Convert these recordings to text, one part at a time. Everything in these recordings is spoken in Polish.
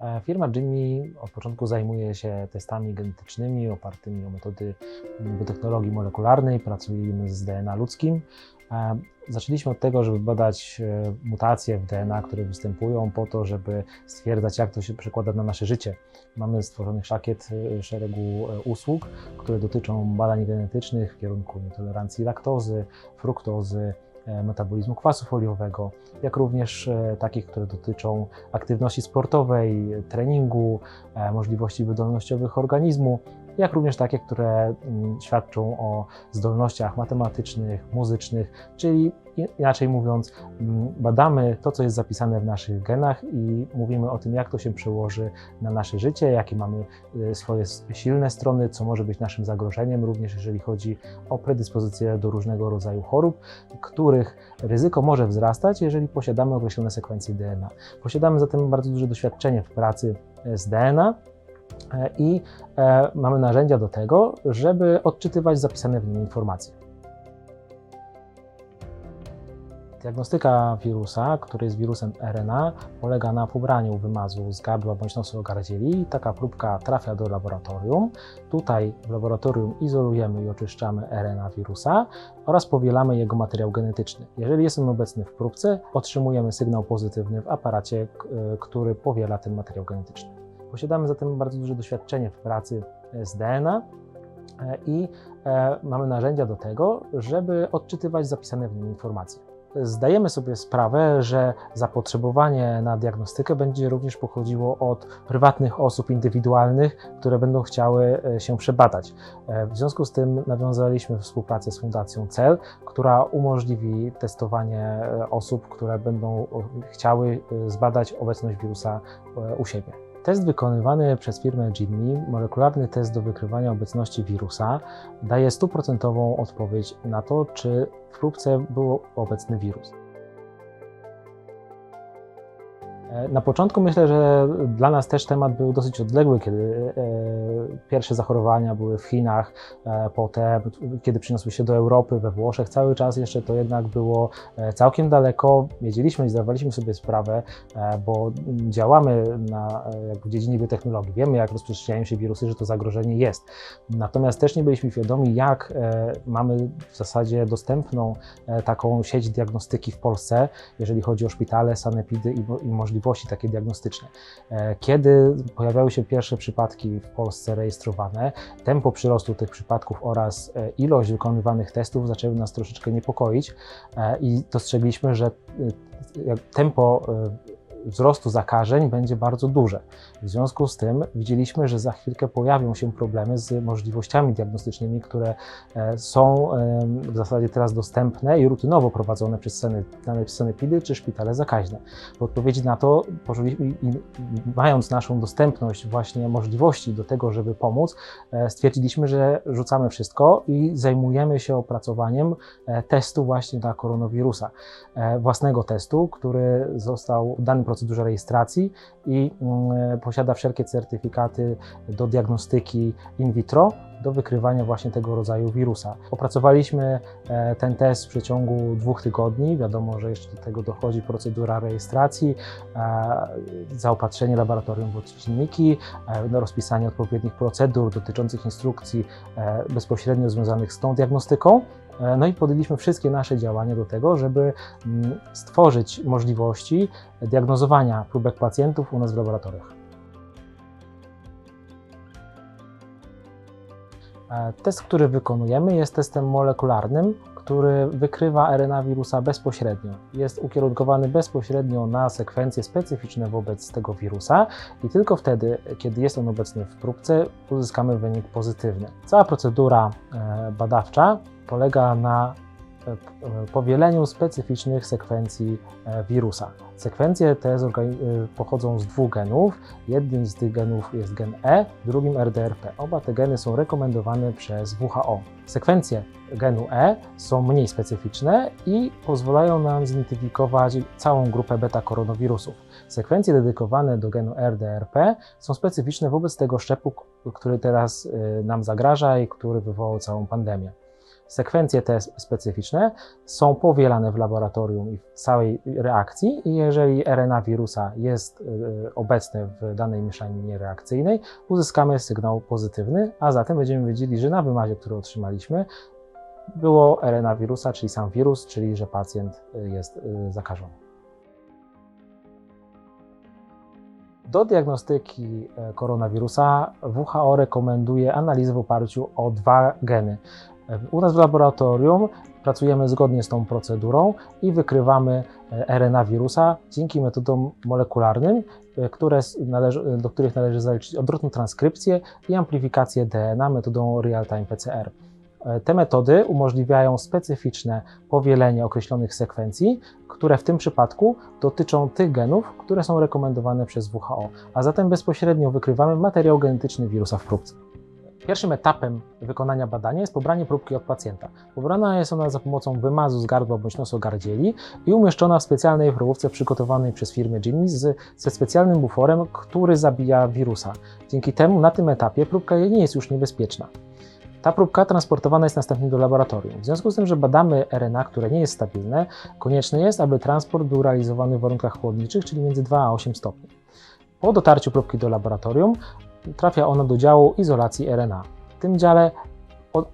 E, Firma Jimmy od początku zajmuje się testami genetycznymi opartymi o metody biotechnologii molekularnej. Pracujemy z DNA ludzkim. E, Zaczęliśmy od tego, żeby badać e, mutacje w DNA, które występują, po to, żeby stwierdzać, jak to się przekłada na nasze życie. Mamy stworzony szakiet szeregu usług, które dotyczą badań genetycznych w kierunku nietolerancji laktozy, fruktozy, metabolizmu kwasu foliowego, jak również e, takich, które dotyczą aktywności sportowej, treningu, e, możliwości wydolnościowych organizmu, jak również takie, które mm, świadczą o zdolnościach matematycznych, muzycznych, czyli inaczej mówiąc, mm, badamy to, co jest zapisane w naszych genach i mówimy o tym, jak to się przełoży na nasze życie, jakie mamy y, swoje silne strony, co może być naszym zagrożeniem, również jeżeli chodzi o predyspozycje do różnego rodzaju chorób, których ryzyko może wzrastać, jeżeli posiadamy określone sekwencje DNA. Posiadamy zatem bardzo duże doświadczenie w pracy e, z DNA e, i e, mamy narzędzia do tego, żeby odczytywać zapisane w nim informacje. Diagnostyka wirusa, który jest wirusem RNA, polega na pobraniu wymazu z gardła bądź nosu gardzieli. Taka próbka trafia do laboratorium. Tutaj w laboratorium izolujemy i oczyszczamy RNA wirusa oraz powielamy jego materiał genetyczny. Jeżeli jest on obecny w próbce, otrzymujemy sygnał pozytywny w aparacie, y, który powiela ten materiał genetyczny. Posiadamy zatem bardzo duże doświadczenie w pracy e, z DNA e, i e, mamy narzędzia do tego, żeby odczytywać zapisane w nim informacje. Zdajemy sobie sprawę, że zapotrzebowanie na diagnostykę będzie również pochodziło od prywatnych osób indywidualnych, które będą chciały e, się przebadać. E, W związku z tym nawiązaliśmy współpracę z Fundacją CEL, która umożliwi testowanie e, osób, które będą chciały zbadać obecność wirusa u siebie. Test wykonywany przez firmę Jimmy, molekularny test do wykrywania obecności wirusa, daje stuprocentową odpowiedź na to, czy próbce był obecny wirus. Na początku myślę, że dla nas też temat był dosyć odległy, kiedy e, pierwsze zachorowania były w Chinach, e, potem, kiedy przyniosły się do Europy, we Włoszech, cały czas jeszcze to jednak było e, całkiem daleko. Wiedzieliśmy i zdawaliśmy sobie sprawę, bo działamy na, w dziedzinie biotechnologii, wiemy jak rozprzestrzeniają się wirusy, że to zagrożenie jest. Natomiast też nie byliśmy świadomi, jak mamy w zasadzie dostępną taką sieć diagnostyki w Polsce, jeżeli chodzi o szpitale, sanepidy i, i możliwości takie diagnostyczne. E, Kiedy pojawiały się pierwsze przypadki w Polsce rejestrowane, tempo przyrostu tych przypadków oraz e, ilość wykonywanych testów zaczęły nas troszeczkę niepokoić e, i dostrzegliśmy, że tempo wzrostu zakażeń będzie bardzo duże. W związku z tym widzieliśmy, że za chwilkę pojawią się problemy z możliwościami diagnostycznymi, które e, są w zasadzie teraz dostępne i rutynowo prowadzone przez sanepidy czy szpitale zakaźne. W odpowiedzi na to, mając naszą dostępność właśnie możliwości do tego, żeby pomóc, e, stwierdziliśmy, że rzucamy wszystko i zajmujemy się opracowaniem e, testu właśnie dla koronawirusa. Własnego testu, który został dany procedurze rejestracji i mm, posiada wszelkie certyfikaty do diagnostyki in vitro, do wykrywania właśnie tego rodzaju wirusa. Opracowaliśmy e, ten test w przeciągu dwóch tygodni. Wiadomo, że jeszcze do tego dochodzi procedura rejestracji, e, zaopatrzenie laboratorium w odczynniki, e, no, rozpisanie odpowiednich procedur dotyczących instrukcji e, bezpośrednio związanych z tą diagnostyką. E, No i podjęliśmy wszystkie nasze działania do tego, żeby mm, stworzyć możliwości diagnozowania próbek pacjentów u nas w laboratoriach. E, Test, który wykonujemy, jest testem molekularnym, który wykrywa RNA wirusa bezpośrednio. Jest ukierunkowany bezpośrednio na sekwencje specyficzne wobec tego wirusa i tylko wtedy, kiedy jest on obecny w próbce, uzyskamy wynik pozytywny. Cała procedura e, badawcza polega na e, powieleniu specyficznych sekwencji e, wirusa. Sekwencje te e, pochodzą z dwóch genów. Jednym z tych genów jest gen E, drugim RDRP. Oba te geny są rekomendowane przez WHO. Sekwencje genu E są mniej specyficzne i pozwalają nam zidentyfikować całą grupę beta-koronawirusów. Sekwencje dedykowane do genu RDRP są specyficzne wobec tego szczepu, który teraz nam zagraża i który wywołał całą pandemię. Sekwencje te specyficzne są powielane w laboratorium i w całej reakcji i jeżeli RNA wirusa jest y, obecne w danej mieszaninie reakcyjnej, uzyskamy sygnał pozytywny, a zatem będziemy wiedzieli, że na wymazie, który otrzymaliśmy, było RNA wirusa, czyli sam wirus, czyli że pacjent y, jest y, zakażony. Do diagnostyki e, koronawirusa WHO rekomenduje analizę w oparciu o dwa geny. E, U nas w laboratorium pracujemy zgodnie z tą procedurą i wykrywamy e, RNA wirusa dzięki metodom molekularnym, które należy, do których należy zaliczyć odwrotną transkrypcję i amplifikację DNA metodą real-time PCR. Te metody umożliwiają specyficzne powielenie określonych sekwencji, które w tym przypadku dotyczą tych genów, które są rekomendowane przez WHO, a zatem bezpośrednio wykrywamy materiał genetyczny wirusa w próbce. Pierwszym etapem wykonania badania jest pobranie próbki od pacjenta. Pobrana jest ona za pomocą wymazu z gardła bądź nosogardzieli i umieszczona w specjalnej próbce przygotowanej przez firmę Jimmy z, ze specjalnym buforem, który zabija wirusa. Dzięki temu na tym etapie próbka nie jest już niebezpieczna. Ta próbka transportowana jest następnie do laboratorium. W związku z tym, że badamy RNA, które nie jest stabilne, konieczne jest, aby transport był realizowany w warunkach chłodniczych, czyli między 2 a 8 stopni. Po dotarciu próbki do laboratorium trafia ona do działu izolacji RNA. W tym dziale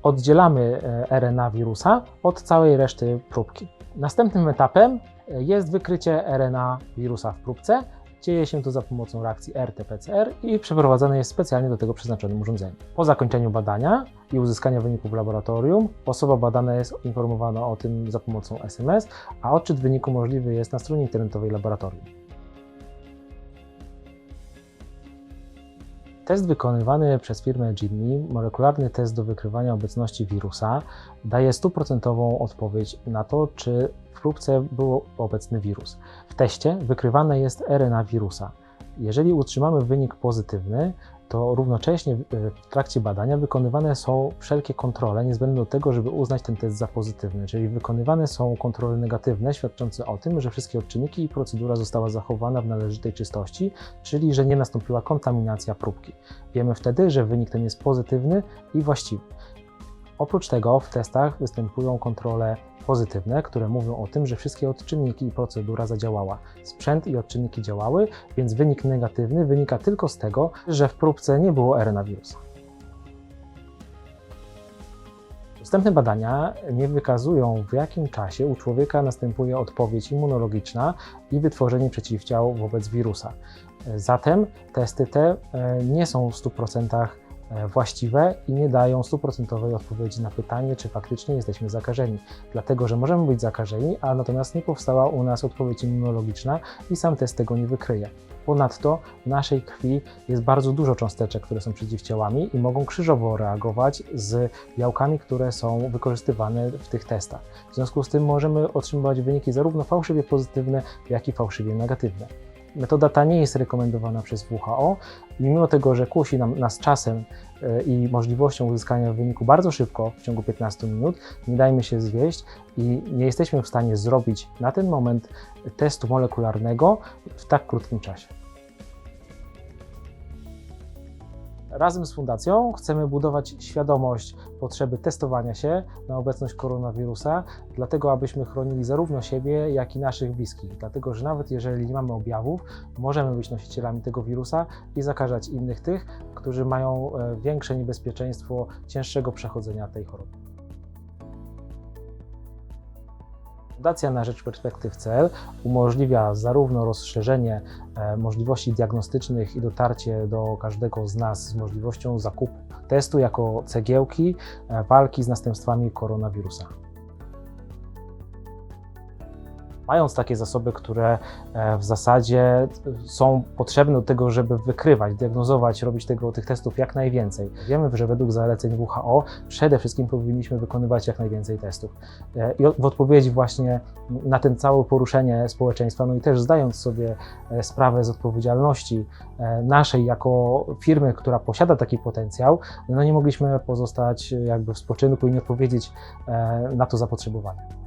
oddzielamy e, RNA wirusa od całej reszty próbki. Następnym etapem e, jest wykrycie RNA wirusa w próbce, Dzieje się to za pomocą reakcji RT-PCR i przeprowadzane jest specjalnie do tego przeznaczonym urządzeniu. Po zakończeniu badania i uzyskania wyników w laboratorium, osoba badana jest informowana o tym za pomocą SMS, a odczyt wyniku możliwy jest na stronie internetowej laboratorium. Test wykonywany przez firmę Jimmy, molekularny test do wykrywania obecności wirusa, daje stuprocentową odpowiedź na to, czy w próbce był obecny wirus. W teście wykrywane jest RNA wirusa. Jeżeli utrzymamy wynik pozytywny, to równocześnie w trakcie badania wykonywane są wszelkie kontrole niezbędne do tego, żeby uznać ten test za pozytywny, czyli wykonywane są kontrole negatywne, świadczące o tym, że wszystkie odczynniki i procedura została zachowana w należytej czystości, czyli że nie nastąpiła kontaminacja próbki. Wiemy wtedy, że wynik ten jest pozytywny i właściwy. Oprócz tego w testach występują kontrole pozytywne, które mówią o tym, że wszystkie odczynniki i procedura zadziałała. Sprzęt i odczynniki działały, więc wynik negatywny wynika tylko z tego, że w próbce nie było RNA wirusa. Wstępne badania nie wykazują, w jakim czasie u człowieka następuje odpowiedź immunologiczna i wytworzenie przeciwciał wobec wirusa. Zatem testy te e, nie są w 100% E, właściwe i nie dają stuprocentowej odpowiedzi na pytanie, czy faktycznie jesteśmy zakażeni. Dlatego, że możemy być zakażeni, a natomiast nie powstała u nas odpowiedź immunologiczna i sam test tego nie wykryje. Ponadto w naszej krwi jest bardzo dużo cząsteczek, które są przeciwciałami i mogą krzyżowo reagować z białkami, które są wykorzystywane w tych testach. W związku z tym możemy otrzymywać wyniki zarówno fałszywie pozytywne, jak i fałszywie negatywne. Metoda ta nie jest rekomendowana przez WHO, mimo tego, że kusi nam, nas czasem e, i możliwością uzyskania wyniku bardzo szybko, w ciągu 15 minut, nie dajmy się zwieść i nie jesteśmy w stanie zrobić na ten moment testu molekularnego w tak krótkim czasie. Razem z Fundacją chcemy budować świadomość potrzeby testowania się na obecność koronawirusa, dlatego abyśmy chronili zarówno siebie, jak i naszych bliskich. Dlatego, że nawet jeżeli nie mamy objawów, możemy być nosicielami tego wirusa i zakażać innych tych, którzy mają e, większe niebezpieczeństwo cięższego przechodzenia tej choroby. Fundacja na rzecz perspektyw CL umożliwia zarówno rozszerzenie e, możliwości diagnostycznych i dotarcie do każdego z nas z możliwością zakupu testu jako cegiełki e, walki z następstwami koronawirusa mając takie zasoby, które e, w zasadzie są potrzebne do tego, żeby wykrywać, diagnozować, robić tego, tych testów jak najwięcej. Wiemy, że według zaleceń WHO przede wszystkim powinniśmy wykonywać jak najwięcej testów. E, I w odpowiedzi właśnie na ten całe poruszenie społeczeństwa, no i też zdając sobie e, sprawę z odpowiedzialności naszej jako firmy, która posiada taki potencjał, no nie mogliśmy pozostać jakby w spoczynku i nie odpowiedzieć na to zapotrzebowanie.